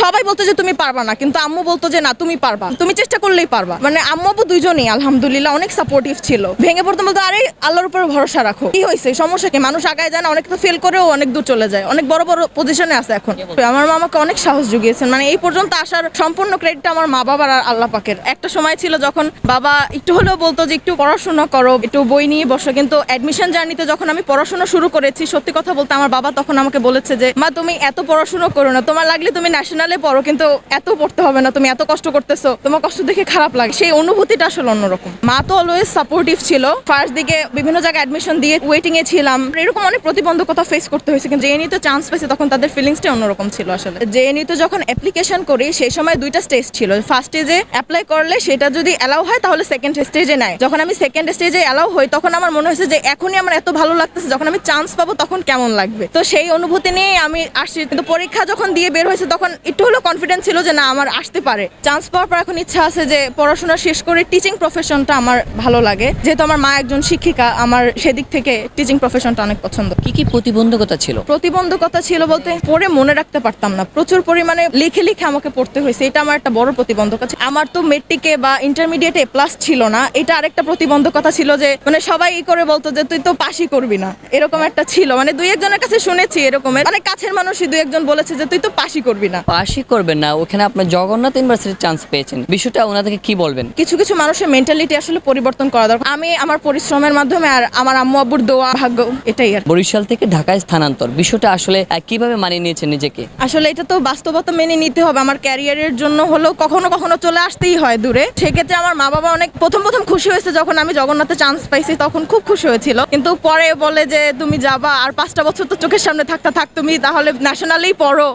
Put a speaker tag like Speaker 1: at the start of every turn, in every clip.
Speaker 1: সবাই বলতো যে তুমি পারবা না, কিন্তু আম্মু বলতো যে না, তুমি পারবা। তুমি চেষ্টা করলেই পারবা। মানে আম্মু আব্বু দুইজনই, আলহামদুলিল্লাহ, অনেক সাপোর্টিভ ছিল। ভেঙে পড়তে বলতো, আরে, আল্লাহর উপরে ভরসা রাখো। কি হয়েছে? সমস্যা কি? মানুষ আগায় যায় না, অনেক তো ফেল করেও অনেক দূর চলে যায়। অনেক বড় বড় পজিশনে আছে এখন। আমার মা আমাকে অনেক সাহস জুগিয়েছেন। মানে এই পর্যন্ত আসার সম্পূর্ণ ক্রেডিট আমার মা বাবার আর আল্লাহ পাকের। একটা সময় ছিল যখন বাবা একটু হলেও বলতো যে, একটু পড়াশোনা করো, একটু বই নিয়ে বসো। কিন্তু অ্যাডমিশন জার্নিতে যখন আমি পড়াশোনা শুরু করেছি, সত্যি কথা বলতে আমার বাবা তখন আমাকে বলেছে যে, মা, তুমি এত পড়াশোনা করো না। তোমার লাগলে তুমি ন্যাশনালে পড়ো, কিন্তু এত পড়তে হবে না, তুমি এত কষ্ট করতেছো, তোমার কষ্ট দেখে খারাপ লাগে। সেই অনুভূতিটা আসলে অন্যরকম। মা তো অলওয়েজ সাপোর্টিভ ছিল। ফার্স্ট দিকে বিভিন্ন জায়গায় অ্যাডমিশন দিয়ে ওয়েটিং এ ছিলাম। এরকম অনেক প্রতিবন্ধকতা ফেস করতে হয়েছে, কিন্তু জেএনইউ তো চান্স পেয়েছে তখন তাদের ফিলিংসটা অন্যরকম ছিল আসলে। জেএনইউ তো যখন অ্যাপ্লিকেশন করি, সেই সময় দুইটা স্টেজ ছিল। ফার্স্ট স্টেজে অ্যাপ্লাই করলে সেটা যদি অ্যালাউ হয়, তাহলে সেকেন্ড স্টেজে নেয় যখন আমি সেকেন্ড স্টেজে অ্যালাউ হই, তখন আমার মনে হয়েছে যে এখনই আমার এত ভালো লাগতেছে, যখন আমি চান্স পাবো, তখন কেমন লাগবে? তো সেই অনুভূতি নিয়ে আমি আসছি। কিন্তু পরীক্ষা যখন দিয়ে বের হয়েছে, তখন একটু হলেও কনফিডেন্স ছিল যে না আমার আসতে পারে। চান্স পাওয়ার পর এখন ইচ্ছা আছে যে পড়াশোনা শেষ করে টিচিং প্রফেশনটা আমার ভালো লাগে। যেহেতু আমার মা একজন শিক্ষিকা আমার সেদিক থেকে টিচিং প্রফেশনটা অনেক পছন্দ।
Speaker 2: কি কি প্রতিবন্ধকতা ছিল?
Speaker 1: প্রতিবন্ধকতা ছিল বলতে পড়ে মনে রাখতে পারতাম না। প্রচুর পরিমাণে লিখে লিখে আমাকে পড়তে হয়েছে। এটা আমার একটা বড় প্রতিবন্ধকতা ছিল। আমার তো মেট্রিকে বা ইন্টারমিডিয়েটে প্লাস ছিল না। এটা আরেকটা প্রতিবন্ধকতা ছিল যে মানে সবাই ই করে বলতো যে তুই তো পাশই করবি না। এরকম একটা ছিল। মানে দুই একজনের কাছে শুনেছি এরকমের। মানে কাছের মানুষই দুই একজন বলেছে যে তুই তো পাশই করবি না।
Speaker 2: পাশই করবেন না ওখানে আপনার জগন্নাথ ইউনিভার্সিটির চান্স পেয়েছেন। বিষয়টা ওনাদেরকে কি বলবেন?
Speaker 1: কিছু কিছু মানুষের মেন্টালিটি আসলে পরিবর্তন করা দরকার। আমি আমার পরিশ্রমের মাধ্যমে আর আমার আম্মু আব্বুর দোয়া ভাগ্য এটাই আর
Speaker 2: বরিশাল থেকে ঢাকায় স্থানান্তর। বিষয়টা আসলে কীভাবে মানিয়ে নিয়েছেন নিজেকে?
Speaker 1: আসলে এটা তো বাস্তবতা মেনে নিতে হবে। আমার ক্যারিয়ারের জন্য হলেও কখনো কখনো চলে আসতেই হয় দূরে। সেক্ষেত্রে আমার মা বাবা অনেক প্রথম প্রথম খুশি হয়েছে যখন আমি জগন্নাথে চান্স পাইছি তখন খুব খুশি হয়েছিল। কিন্তু পরে বলে যে তুমি যাবা আর পাঁচটা বছর তো চোখের সামনে থাকতে থাক তুমি তাহলে ন্যাশনালেই পড়ো।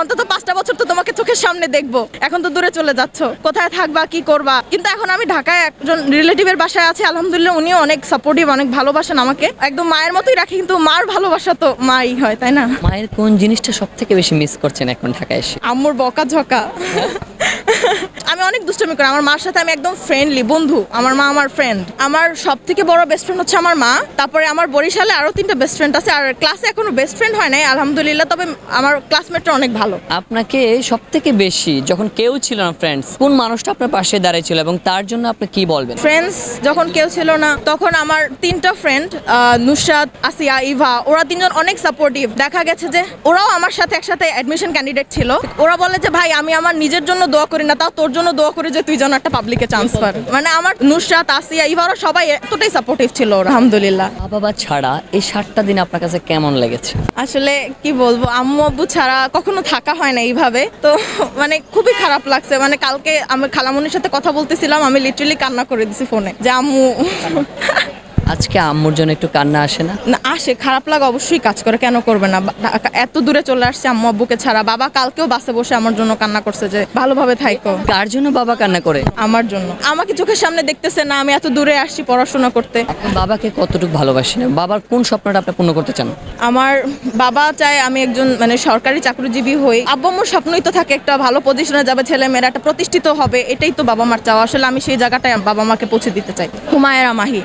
Speaker 1: অন্তত পাঁচটা বছর তো তোমাকে চোখের সামনে দেখব। এখন তো দূরে চলে যাচ্ছ। কোথায় থাকবা কি করবা? কিন্তু এখন আমি ঢাকায় একজন রিলেটিভের বাসায় আছি। আলহামদুলিল্লাহ উনিও অনেক সাপোর্টিভ অনেক ভালোবাসেন আমাকে। একদম মায়ের মতোই রাখি কিন্তু মার ভালোবাসা তো মাই হয় তাই না?
Speaker 2: মায়ের কোন জিনিসটা সব থেকে বেশি মিস করছেন এখন ঢাকায় এসে?
Speaker 1: আম্মুর বকা ঝকা দুষ্টমি করি। আমার মার সাথে আমি একদম ফ্রেন্ডলি বন্ধু আমার মা আমার ফ্রেন্ড আমার সব থেকে বড় বেস্ট ফ্রেন্ড হচ্ছে আমার মা। তারপরে আমার বরিশালে আরও তিনটা বেস্ট ফ্রেন্ড আছে আর ক্লাসে এখনও বেস্ট ফ্রেন্ড হয় নাই আলহামদুলিল্লাহ তবে আমার ক্লাসমেটটা অনেক ভালো।
Speaker 2: আপনাকে সব থেকে বেশি যখন কেউ ছিল না ফ্রেন্ডস কোন মানুষটা আপনার পাশে দাঁড়িয়েছিল এবং তার জন্য আপনি কি বলবেন?
Speaker 1: ফ্রেন্ডস যখন কেউ ছিল না তখন আমার তিনটা ফ্রেন্ড নুসরাত আসিয়া ইভা ওরা তিনজন অনেক সাপোর্টিভ দেখা গেছে যে ওরাও আমার সাথে একসাথে অ্যাডমিশন ক্যান্ডিডেট ছিল। ওরা বলে যে ভাই আমি আমার নিজের জন্য দোয়া করি না তাও তোর জন্য দোয়া করি যে তুই যেন একটা পাবলিকে চান্স পার মানে আমার নুসরাত আসিয়া ইভারও সবাই এতটাই সাপোর্টিভ ছিল ওরা। আলহামদুলিল্লাহ।
Speaker 2: বাবা ছাড়া এই সাতটা দিন আপনার কাছে কেমন লেগেছে?
Speaker 1: আসলে কি বলব আম্মু আব্বু ছাড়া কখনো থাকা হয় না এইভাবে। তো মানে খুবই খারাপ লাগছে। মানে কালকে আমি খালামনির সাথে কথা বলতেছিলাম আমি লিটারালি কান্না করে দিছি ফোনে যে আম্মু
Speaker 2: আজকে আম্মুর জন্য একটু কান্না আসে না?
Speaker 1: না আসে খারাপ লাগা অবশ্যই কাজ করে। কেন করবে না? এত দূরে চলে আসছে আম্মু আব্বুকে ছাড়া। বাবা কালকেও বাসে বসে আমার জন্য কান্না করছে যে ভালোভাবে থাইকো।
Speaker 2: কার জন্য বাবা কান্না করে?
Speaker 1: আমার জন্য। আমাকে চোখের সামনে দেখতেছে না আমি এত দূরে আসছি পড়াশোনা করতে।
Speaker 2: বাবাকে কতটুকু ভালোবাসেন বাবার কোন স্বপ্নটা আপনি পূর্ণ করতে চান?
Speaker 1: আমার বাবা চায় আমি একজন মানে সরকারি চাকরিজীবী হই। আব্বু আম্মুর স্বপ্নই তো থাকে একটা ভালো পজিশনে যাবে ছেলে মেয়েরা একটা প্রতিষ্ঠিত হবে এটাই তো বাবা মার চাওয়া। আসলে আমি সেই জায়গাটায় বাবা মাকে পৌঁছে দিতে চাই। হুমায়রা মাহি।